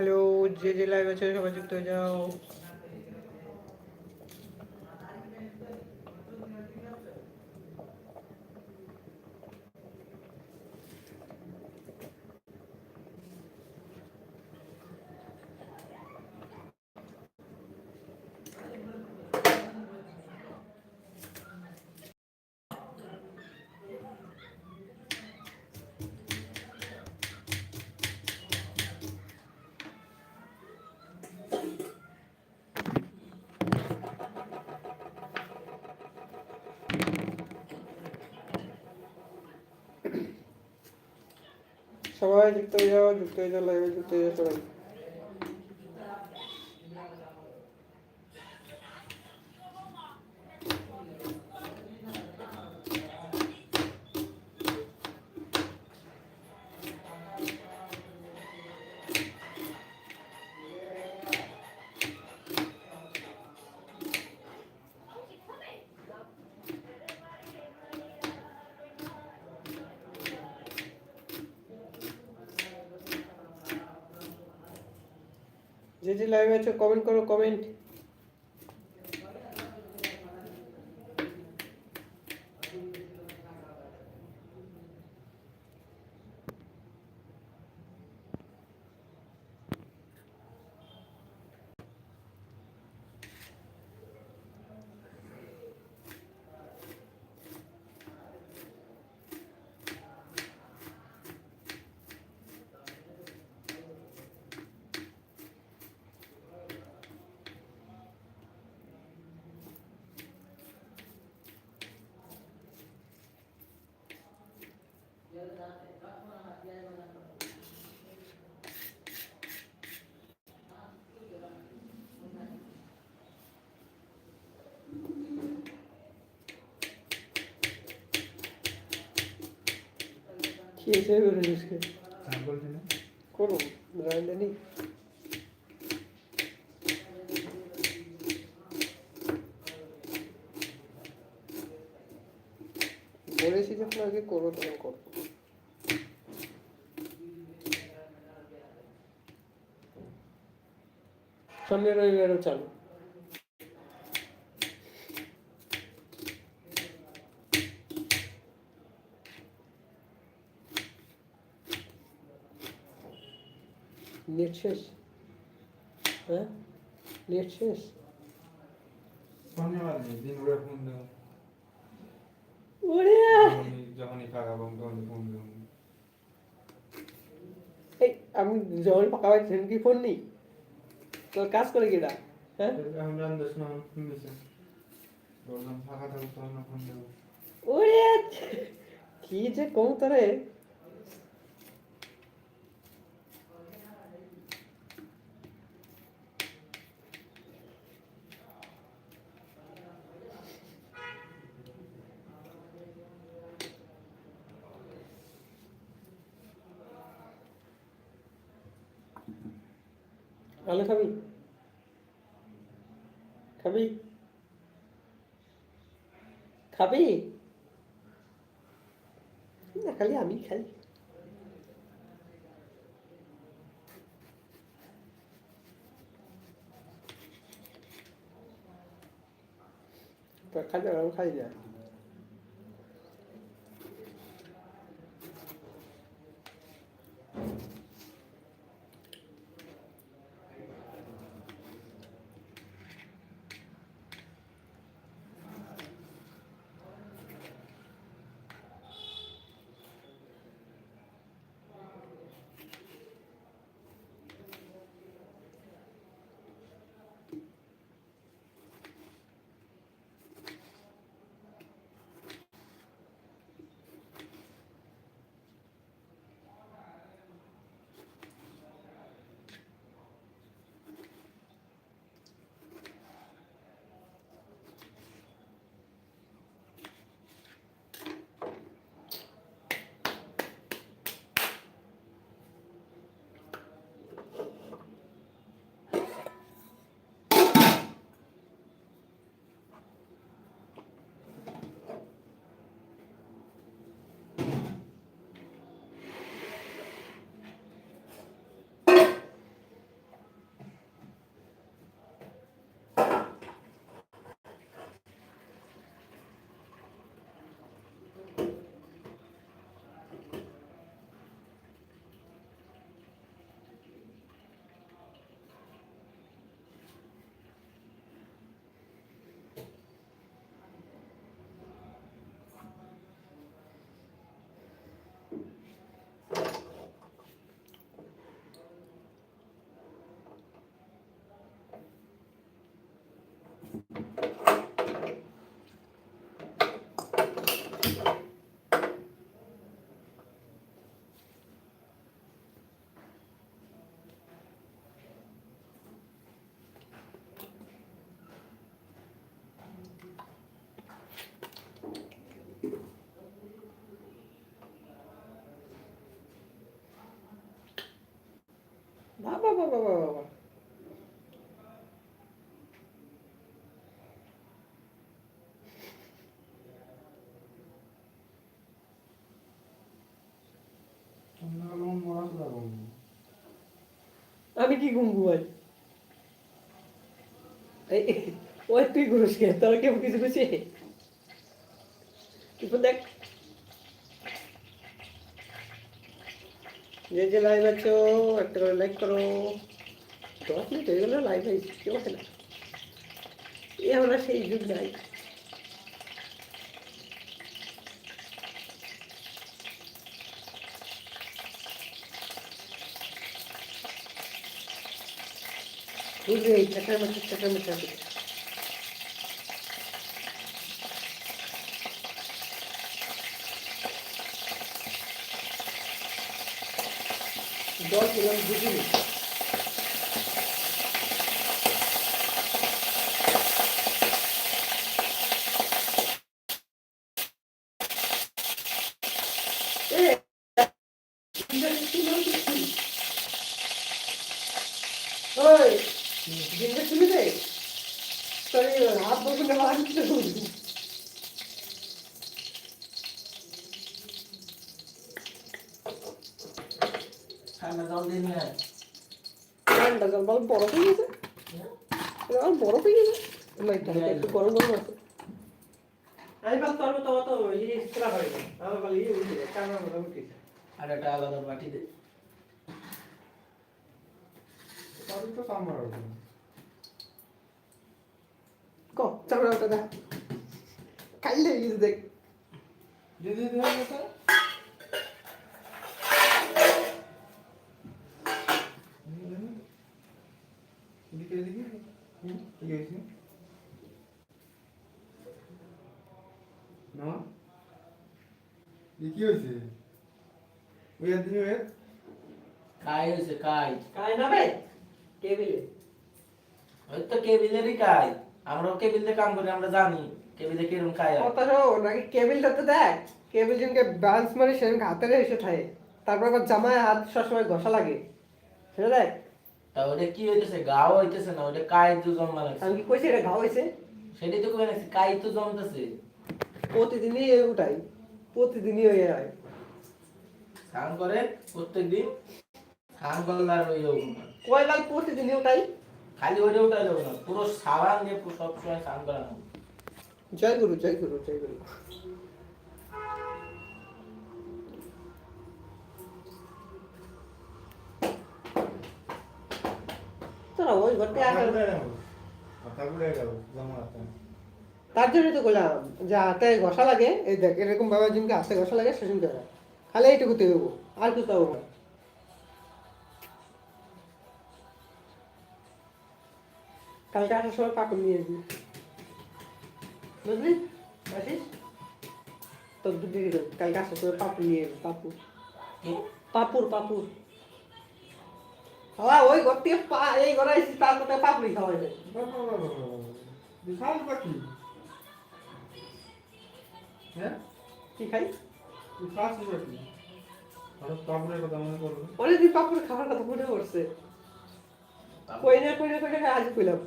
Hello যে যে live আছে সবাই যুক্ত হয়ে যাও। সবাই যুক্ত হয়ে যাও যুক্ত হয়ে যাও লাইভে যুক্ত হয়ে যাও সবাই যে যে লাইভে আছো কমেন্ট করো কমেন্ট এসে করে নিসকে আমি বলছি না? করুন রাইলে বলেছি যখন আগে করো তখন করো। সামনে রবিবারও চালু। নেট শেষ হ্যাঁ নেট শেষ আমি যখন ফাঁকা পাই সেদিন কি ফোন নেই? তোর কাজ করে কিনা হ্যাঁ? ওরে! কি যে কম তোরে! আলু খাবি খাবি খাবি না খালি আমি খাই তো খাই না আমি খাই না বাবা বাবা বাবা বাবা আমরা হলাম মরাশলা বন্ধু আমি কি ঘুমবো ভাই এই ওই তুই ঘুরুস কে তোর কেউ কিছু খুশি তুই দেখ যে যে লাইভ আছো, একটা করে লাইক করো। দশ মিনিট হয়ে গেল লাইভ হয়েছে কেউ আসে না। এ আমরা সেই যুগ নাই বুঝলি, এই টাকার মাসে টাকার মাসে আছে জল পেলাম বুঝিনি আব্বু বলে মারছে ঠান্ডা জল দিয়ে নিয়ে আয়। ঠান্ডা জল বল বরফ হয়ে গেছে এটা আমার বরফ হয়ে গেছে না এটা একটু গরম গরম আছে আমি ভাবতে পারব তো অত ইয়ে ইস্ত্রা হয় না আমার বলে ইয়ে উঠে কামড়া মতো উঠে আর একটা আলাদা বাটি দে তো হবে ক চামড়া ওটা দেখ কাইলে গেছে দেখ যদি এদিকে এদিকে হুম ঠিক আছে না কি হয়েছে? ওই আর দিনে ওই কাই হয়েছে কাই? কাই না বে? টেবিলে ওই তো কেবিলেরই কাই। আমরাও কেবিলে কাম করি আমরা জানি কেবিলে কিরম কাই হয়। কথা শোন নাকি কেবিলটা তো দেখ কেবিল যেনকে ব্যালেন্স মারি সেদিনকে হাতে এসে থাকে তারপর আবার জামায় হাত সবসময় ঘষা লাগে। সেটা দেখ। তা ওটা কি হইতেছে? গাও হইতেছে না ওটা কাই তো জন্মা লাগছে আমি কি কইছি এটা ঘা হয়েছে সেটাই তো কই কাই তো জমতেছে প্রতিদিনই এ উঠাই প্রতিদিনই ওই হয় স্নান করে প্রত্যেকদিন স্নান করলে আর ওই না। কয়বার প্রতিদিনই উঠাই খালি ওইটা উঠাই দেবো না পুরো সাবান দিয়ে পুরো সবসময় স্নান করানো জয় গুরু জয় গুরু জয় গুরু। তোরা ওই ঘরতে আসে তার জন্যই তো বললাম যে হাতে ঘষা লাগে এই দেখ এরকম বাবা জিমকে হাতে ঘষা লাগে সেদিন করে খালি এইটুকুতে দেবো আর কিছু দেবো না কালকে আসার সময় পাকুর নিয়ে আসবি বুঝলি আসিস তোর দুটি কালকে আসার সময় পাপুর নিয়ে আসবি পাপুর পাপুর পাপুর হ্যাঁ ওই ঘর থেকে পা এই ঘরে আসিস তারপর পাপুরি খাওয়া যায় বিশাল পাখি করল অনেকদিন পাপুর খাওয়ার কথা মনে পড়ছে। কইনা কইনা কইনা কই না আজ কইলাম।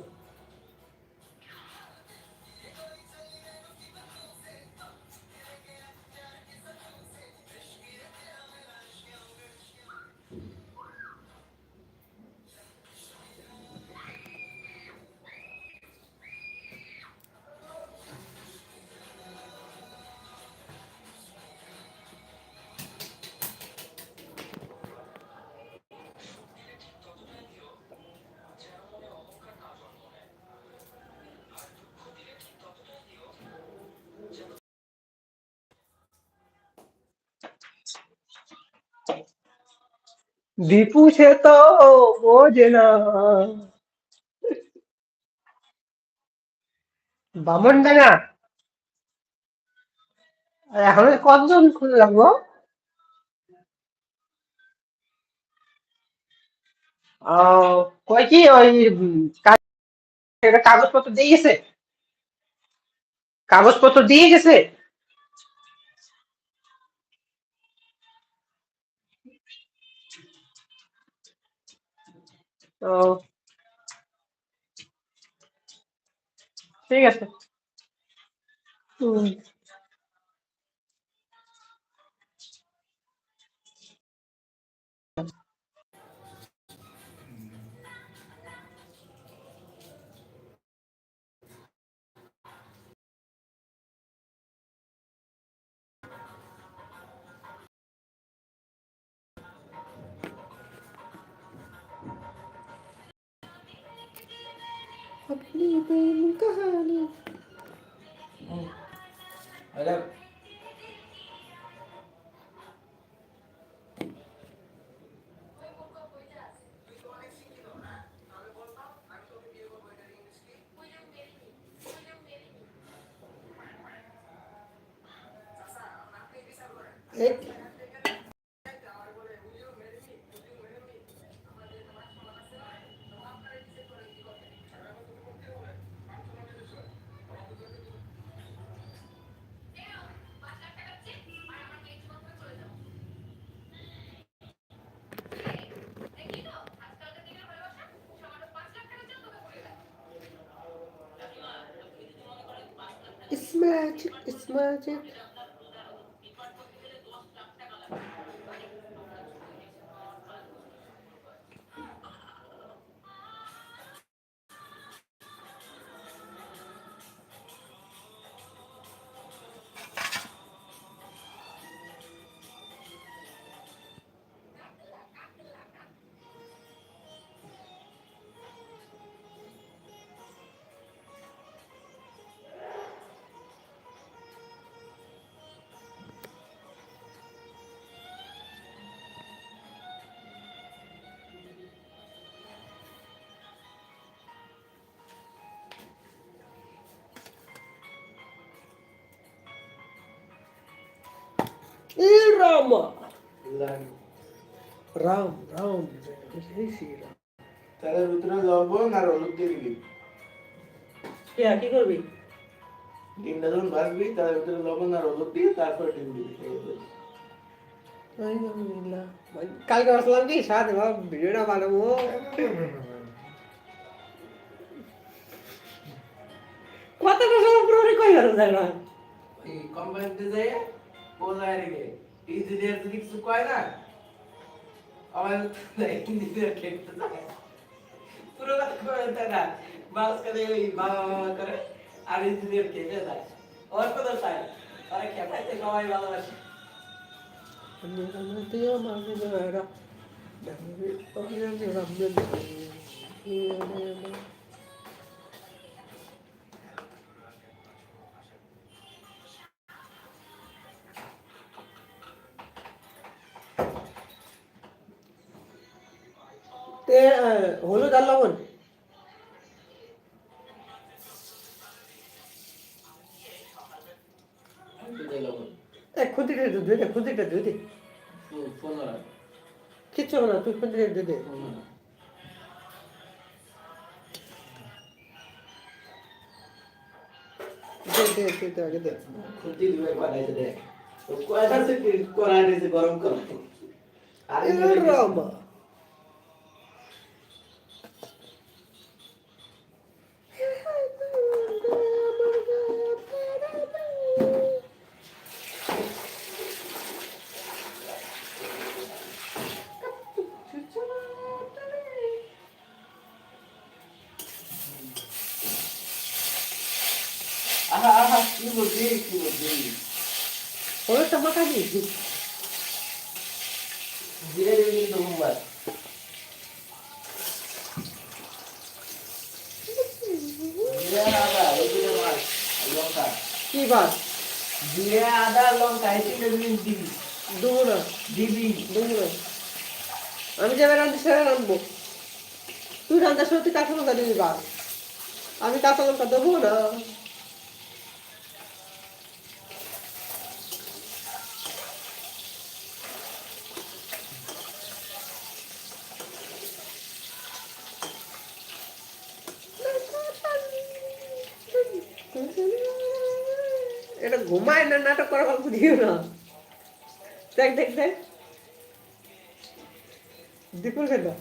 দীপু সে তো বোঝে না বামন ডাঙা এখন কতজন খুলে আহ, কয় কি ওই কাগজপত্র দিয়ে গেছে? কাগজপত্র দিয়ে গেছে? ও ঠিক আছে। হুম। अपनी प्रेम कहानी हेलो एक It's magic, it's magic. Rama. Ram Ram জয় শ্রীরাম তাদের ভিতরে লবণ আর হলুদ দিয়ে দিবি কে কি করবি ডিমটা যখন ভাজবি তাদের ভিতরে লবণ আর হলুদ দিয়ে তারপর ডিম দিবি কালকে আসলাম কি সাথে ভিডিওটা বানাবো কই গেল জানা এই কোম্পানিতে যে পোজায় রেখে। ইঞ্জিনিয়ার যদি কিছু কয় না? আমার ইঞ্জিনিয়ার খেতে যায় পুরো কথা কয়ে দেয় না? মাঝখানে ওই বাবা বাবা করে আর ইঞ্জিনিয়ার খেতে যায় ওর কথা চাই ওরা খেপাইতে সবাই ভালোবাসে। তে আহ, হলুদ আর লবণ? খুঁতিটা দুধ দে খুঁতিটা দুধ দে। কিচ্ছু না তুই খুঁতিটা দুধ দে। দে দে কি বলছি কি বলছি হলুদটা মাখা দিয়েছি ধীরে ধীরে কিন্তু ঘুমবার কি বাদ জিরে আদা লঙ্কা জিনিস দিবি না দিবি দেবো আমি যাবে রান্ধতে সেরে রান্ধবো তুই রান্নার সময় তুই কাঁচা লঙ্কা দিবি বাদ আমি কাঁচা লঙ্কা দেবো না এটা ঘুমায় না নাটক করা গল্প দিও না। দেখ দেখ দেখ। দীপুর খেলা